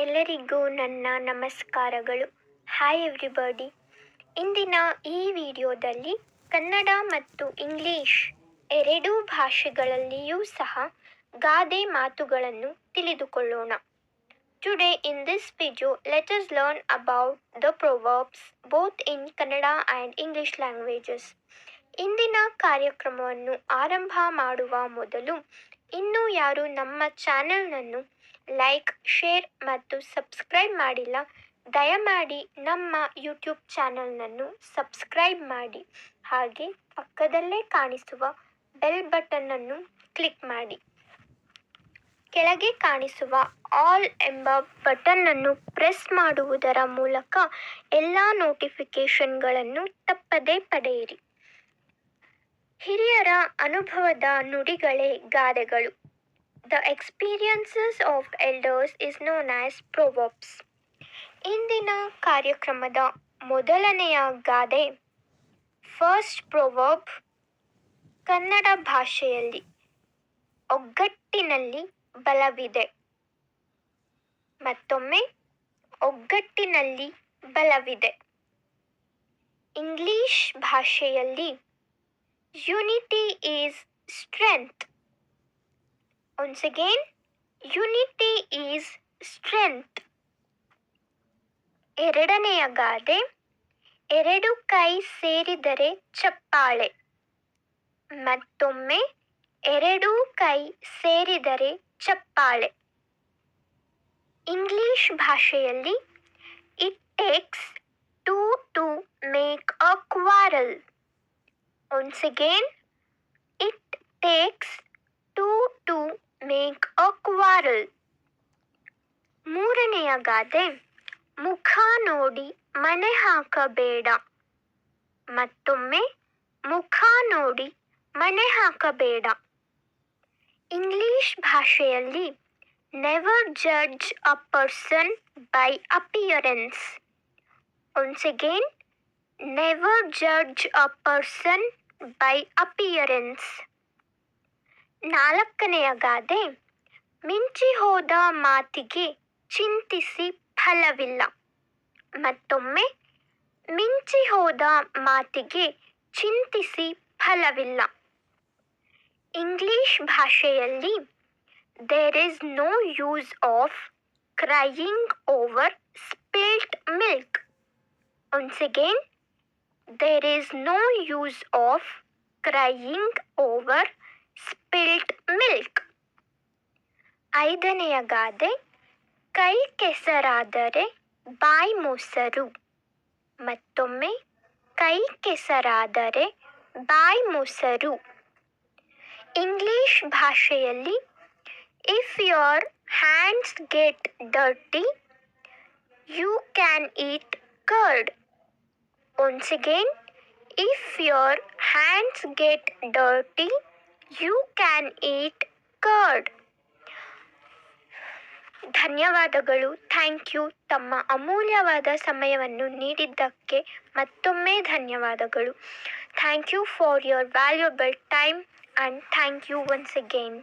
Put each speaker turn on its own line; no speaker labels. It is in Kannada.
ಎಲ್ಲರಿಗೂ ನನ್ನ ನಮಸ್ಕಾರಗಳು. ಹಾಯ್ ಎವ್ರಿಬಡಿ ಇಂದಿನ ಈ ವಿಡಿಯೋದಲ್ಲಿ ಕನ್ನಡ ಮತ್ತು ಇಂಗ್ಲಿಷ್ ಎರಡೂ ಭಾಷೆಗಳಲ್ಲಿಯೂ ಸಹ ಗಾದೆ ಮಾತುಗಳನ್ನು ತಿಳಿದುಕೊಳ್ಳೋಣ. Today in this video let us learn about the proverbs both in Kannada and English languages ಇಂದಿನ ಕಾರ್ಯಕ್ರಮವನ್ನು ಆರಂಭ ಮಾಡುವ ಮೊದಲು, ಇನ್ನೂ ಯಾರು ನಮ್ಮ ಚಾನೆಲ್ನನ್ನು ಲೈಕ್ ಶೇರ್ ಮತ್ತು ಸಬ್ಸ್ಕ್ರೈಬ್ ಮಾಡಿಲ್ಲ, ದಯಮಾಡಿ ನಮ್ಮ ಯೂಟ್ಯೂಬ್ ಚಾನಲ್ನನ್ನು ಸಬ್ಸ್ಕ್ರೈಬ್ ಮಾಡಿ. ಹಾಗೆ ಪಕ್ಕದಲ್ಲೇ ಕಾಣಿಸುವ ಬೆಲ್ ಬಟನ್ನನ್ನು ಕ್ಲಿಕ್ ಮಾಡಿ. ಕೆಳಗೆ ಕಾಣಿಸುವ ಆಲ್ ಎಂಬ ಬಟನ್ನನ್ನು ಪ್ರೆಸ್ ಮಾಡುವುದರ ಮೂಲಕ ಎಲ್ಲ ನೋಟಿಫಿಕೇಷನ್ಗಳನ್ನು ತಪ್ಪದೇ ಪಡೆಯಿರಿ. ಹಿರಿಯರ ಅನುಭವದ ನುಡಿಗಳೇ ಗಾದೆಗಳು. The experiences of elders is known as proverbs. ಇಂದಿನ ಕಾರ್ಯಕ್ರಮದ ಮೊದಲನೆಯ ಗಾದೆ ಫಸ್ಟ್ ಪ್ರೊವರ್ಬ್ ಕನ್ನಡ ಭಾಷೆಯಲ್ಲಿ ಒಗ್ಗಟ್ಟಿನಲ್ಲಿ ಬಲವಿದೆ. ಮತ್ತೊಮ್ಮೆ, ಒಗ್ಗಟ್ಟಿನಲ್ಲಿ ಬಲವಿದೆ. ಇಂಗ್ಲಿಷ್ ಭಾಷೆಯಲ್ಲಿ unity is strength once again, unity is strength ಎರಡನೆಯ ಗಾದೆ ಎರಡು ಕೈ ಸೇರಿದರೆ ಚಪ್ಪಾಳೆ. ಮತ್ತೊಮ್ಮೆ ಎರಡೂ ಕೈ ಸೇರಿದರೆ ಚಪ್ಪಾಳೆ. ಇಂಗ್ಲಿಷ್ ಭಾಷೆಯಲ್ಲಿ it takes two to make a quarrel once again it takes two to make a quarrel ಮೂರನೆಯ ಗಾದೆ ಮುಖ ನೋಡಿ ಮನೆ ಹಾಕಬೇಡ ಮತ್ತೊಮ್ಮೆ ಮುಖ ನೋಡಿ ಮನೆ ಹಾಕಬೇಡ ಇಂಗ್ಲಿಷ್ ಭಾಷೆಯಲ್ಲಿ never judge a person by appearance once again never judge a person by appearance ನಾಲ್ಕನೆಯ ಗಾದೆ ಮಿಂಚಿ ಹೋದ ಮಾತಿಗೆ ಚಿಂತಿಸಿ ಫಲವಿಲ್ಲ ಮತ್ತೊಮ್ಮೆ ಮಿಂಚಿ ಹೋದ ಮಾತಿಗೆ ಚಿಂತಿಸಿ ಫಲವಿಲ್ಲ ಇಂಗ್ಲಿಷ್ ಭಾಷೆಯಲ್ಲಿ there is no use of crying over spilt milk once again there is no use of crying over spilt milk ಐದನೆಯ ಗಾದೆ, ಕೈ ಕೆಸರಾದರೆ ಬಾಯಿ ಮೊಸರು. ಮತ್ತೊಮ್ಮೆ, ಕೈ ಕೆಸರಾದರೆ ಬಾಯಿ ಮೊಸರು. ಇಂಗ್ಲಿಷ್ ಭಾಷೆಯಲ್ಲಿ if your hands get dirty you can eat curd once again if your hands get dirty you can eat curd ಧನ್ಯವಾದಗಳು. ಥ್ಯಾಂಕ್ ಯು ತಮ್ಮ ಅಮೂಲ್ಯವಾದ ಸಮಯವನ್ನು ನೀಡಿದ್ದಕ್ಕೆ ಮತ್ತೊಮ್ಮೆ ಧನ್ಯವಾದಗಳು. Thank you for your valuable time and thank you once again